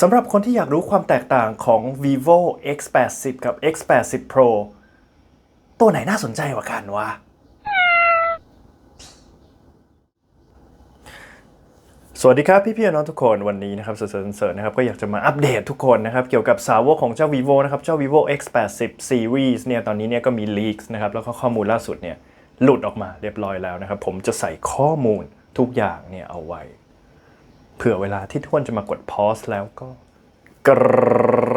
สำหรับคนที่อยากรู้ความแตกต่างของ vivo X80 กับ X80 Pro ตัวไหนน่าสนใจกว่ากันวะ สวัสดีครับพี่ๆน้องทุกคนวันนี้นะครับเสริญเสริญนะครับก็อยากจะมาอัปเดตทุกคนนะครับ เกี่ยวกับสาวกของเจ้า vivo นะครับ เจ้า vivo X80 series เนี่ยตอนนี้เนี่ยก็มี leaks นะครับ แล้วก็ข้อมูลล่าสุดเนี่ยหลุดออกมาเรียบร้อยแล้วนะครับ ผมจะใส่ข้อมูลทุกอย่างเนี่ยเอาไว้ เผื่อเวลาที่ทุกคนจะมากด pause แล้วก็ก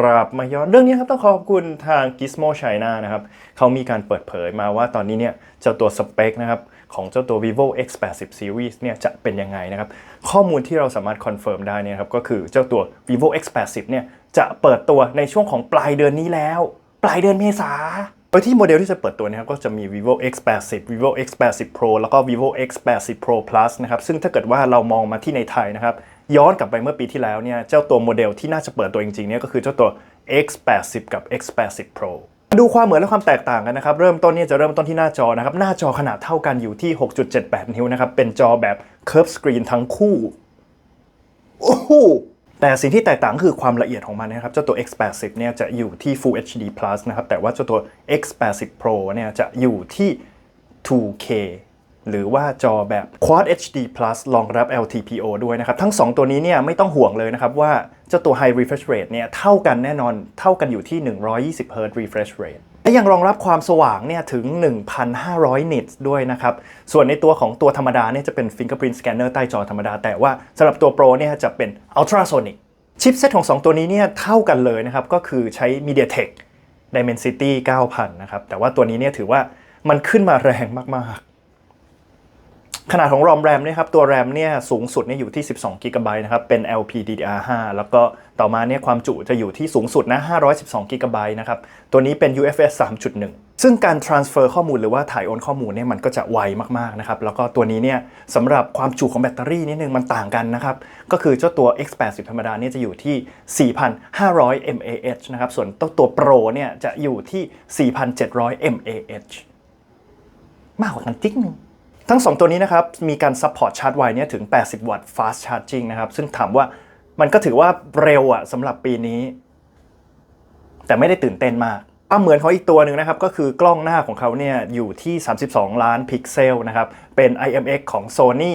ราบมาย้อนเรื่องนี้ครับต้องขอบคุณทาง Gizmo China นะครับเขามีการเปิดเผยมาว่าตอนนี้เนี่ยเจ้าตัวสเปคนะครับของเจ้าตัว vivo x80 series เนี่ยจะเป็นยังไงนะครับ ข้อมูลที่เราสามารถคอนเฟิร์มได้เนี่ยครับก็คือเจ้าตัว vivo x80 เนี่ยจะเปิดตัวในช่วงของปลายเดือนนี้แล้ว ปลายเดือนเมษาโดยที่โมเดลที่จะเปิดตัวนะครับก็จะมี vivo x80 vivo x80 pro แล้วก็ vivo x80 pro plus นะครับซึ่งถ้าเกิดว่าเรามองมาที่ในไทยนะครับย้อนกลับไปเมื่อปีที่แล้วเนี่ยเจ้าตัวโมเดลที่น่าจะเปิดตัวจริงๆเนี่ยก็คือเจ้าตัว x80 กับ x80 pro ดูความเหมือนและความแตกต่างกันนะครับ เริ่มต้นเนี่ยจะเริ่มต้นที่หน้าจอนะครับ หน้าจอขนาดเท่ากันอยู่ที่ 6.78 นิ้วนะครับ เป็นจอแบบ curve screen ทั้งคู่ โอ้โห แต่สิ่งที่แตกต่างคือความละเอียดของมันนะครับ เจ้าตัว X80 เนี่ยจะอยู่ที่ Full HD Plus นะครับ แต่ว่าเจ้าตัว X80 Pro เนี่ยจะอยู่ที่ 2K หรือว่าจอแบบ Quad HD Plus รองรับ LTPO ด้วยนะครับ ทั้ง 2 ตัวนี้เนี่ยไม่ต้องห่วงเลยนะครับว่า เจ้าตัว High Refresh Rate เนี่ยเท่ากันแน่นอนเท่ากันอยู่ที่ 120 Hz Refresh Rate และยังรองรับความสว่างเนี่ยถึง 1,500 nits ด้วยนะครับ ส่วนในตัวของตัวธรรมดาเนี่ยจะเป็น Fingerprint Scanner ใต้จอธรรมดา แต่ว่าสำหรับตัว Pro เนี่ยจะเป็น Ultrasonic ชิปเซตของ 2 ตัวนี้เนี่ยเท่ากันเลยนะครับ ก็คือใช้ MediaTek Dimensity 9000 นะครับ แต่ว่าตัวนี้เนี่ยถือว่ามันขึ้นมาแรงมากๆ ขนาดของ ROM RAM เนี่ยครับตัว RAM เนี่ยสูงสุดเนี่ยอยู่ที่ 12 g b นะครับเป็น LPDDR5 แล้วก็ต่อมาเนี่ยความจุจะอยู่ที่สูงสุดนะ 512 g b นะครับตัวนี้เป็น UFS 3.1 ซึ่งการ transfer ข้อมูลหรือว่าถ่ายโอนข้อมูลเนี่ยมันก็จะไวมากๆนะครับแล้วก็ตัวนี้เนี่ยสำหรับความจุของแบตเตอรี่นิดนึงมันต่างกันนะครับก็คือเจ้าตัว X80 ธรรมดาเนี่ยจะอยู่ที่ 4,500 mAh นะครับส่วนตัวตัว Pro เนี่ยจะอยู่ที่ 4,700 mAh มากกว่ากันจิ๊กนึง ทั้ง 2 ตัวนี้นะครับ มีการซัพพอร์ตชาร์จไวเนี่ยถึง 80 วัตต์ fast charging นะครับ ซึ่งถามว่ามันก็ถือว่าเร็วอะสำหรับปีนี้ แต่ไม่ได้ตื่นเต้นมากอะเหมือนของอีกตัวหนึ่งนะครับ ก็คือกล้องหน้าของเขาเนี่ยอยู่ที่ 32 ล้านพิกเซลนะครับ เป็น IMX ของ Sony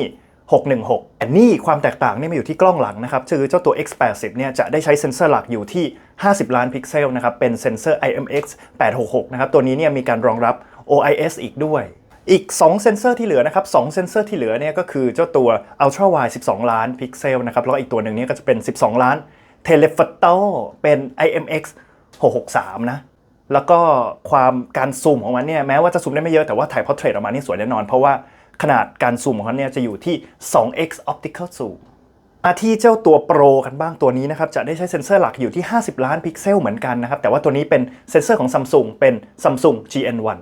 616แต่นี่ความแตกต่างนี่มาอยู่ที่กล้องหลังนะครับคือเจ้าตัว X80 เนี่ยจะได้ใช้เซ็นเซอร์หลักอยู่ที่ 50 ล้านพิกเซลนะครับ เป็นเซ็นเซอร์ IMX 866 นะครับ ตัวนี้เนี่ยมีการรองรับ OIS อีกด้วย อีก 2 เซนเซอร์ที่เหลือนะครับ2เซนเซอร์ที่เหลือเนี่ยก็คือเจ้าตัว Ultra Wide 12 ล้านพิกเซลนะครับแล้วอีกตัวหนึ่งเนี่ยก็จะเป็น 12 ล้าน Telephoto เป็น IMX 663 นะ แล้วก็ความการซูมของมันเนี่ยแม้ว่าจะซูมได้ไม่เยอะแต่ว่าถ่ายพอร์เทรตออกมานี่สวยแน่นอน เพราะว่าขนาดการซูมของเขาเนี่ยจะอยู่ที่ 2x optical zoom มาที่เจ้าตัวโปรกันบ้างตัวนี้นะครับ จะได้ใช้เซ็นเซอร์หลักอยู่ที่ 50 ล้านพิกเซลเหมือนกันนะครับ แต่ว่าตัวนี้เป็นเซ็นเซอร์ของ Samsung เป็น Samsung GN1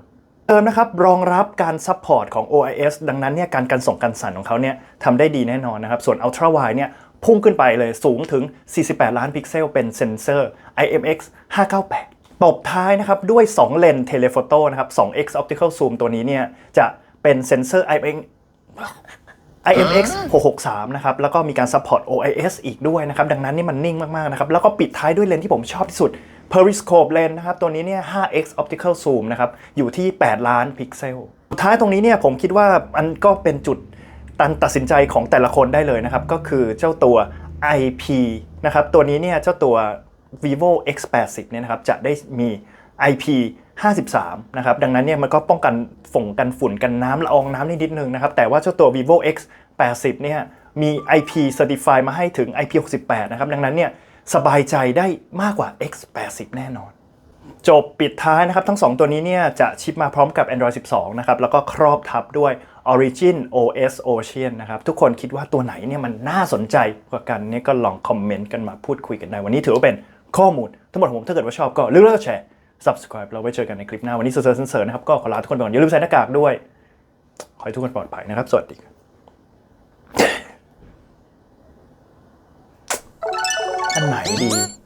เติมนะครับรองรับการซัพพอร์ตของ OIS ดังนั้นเนี่ยการกันส่งกันสั่นของเขาเนี่ยทำได้ดีแน่นอนนะครับ ส่วน Ultra Wide เนี่ยพุ่งขึ้นไปเลยสูงถึง 48 ล้านพิกเซลเป็นเซนเซอร์ IMX 598 ตบท้ายนะครับด้วย 2 เลนส์เทเลโฟโต้นะครับ 2x optical zoom ตัวนี้เนี่ยจะเป็นเซนเซอร์ IMX IMX 663 นะครับ แล้วก็มีการ support OIS อีกด้วยนะครับ ดังนั้นนี่มันนิ่งมาก ๆ นะครับ แล้วก็ปิดท้ายด้วยเลนส์ที่ผมชอบที่สุด Periscope lens นะครับ ตัวนี้เนี่ย 5x optical zoom นะครับ อยู่ที่ 8 ล้านพิกเซล สุดท้ายตรงนี้เนี่ยผมคิดว่ามันก็เป็นจุดตันตัดสินใจของแต่ละคนได้เลยนะครับ ก็คือเจ้าตัว IP นะครับ ตัวนี้เนี่ยเจ้าตัว vivo x80 เนี่ยนะครับ จะได้มี IP 53 นะครับ ดังนั้นเนี่ยมันก็ป้องกันฝงกันฝุ่นกันน้ำละอองน้ำนิดนิดนึงนะครับ แต่ว่าเจ้าตัว vivo x 80เนี่ยมี IP certify มาให้ถึง IP 68 นะครับ ดังนั้นเนี่ย สบายใจได้มากกว่า x 80 แน่นอน จบปิดท้ายนะครับ ทั้ง 2 ตัวนี้เนี่ยจะชิปมาพร้อมกับ Android 12 นะครับ แล้วก็ครอบทับด้วย Origin OS Ocean นะครับ ทุกคนคิดว่าตัวไหนเนี่ยมันน่าสนใจกว่ากันเนี่ยก็ลองคอมเมนต์กันมาพูดคุยกันได้วันนี้ถือว่าเป็นข้อมูล ทั้งหมดของผมถ้าเกิดว่าชอบก็เลือกแชร์ subscribe เราไว้เจอกันในคลิปหน้า วันนี้เซอร์เซอร์นะครับ ก็ขอลาทุกคนไปก่อนอย่าลืมใส่หน้ากากด้วย ขอให้ทุกคนปลอดภัยนะครับ สวัสดีครับ 买一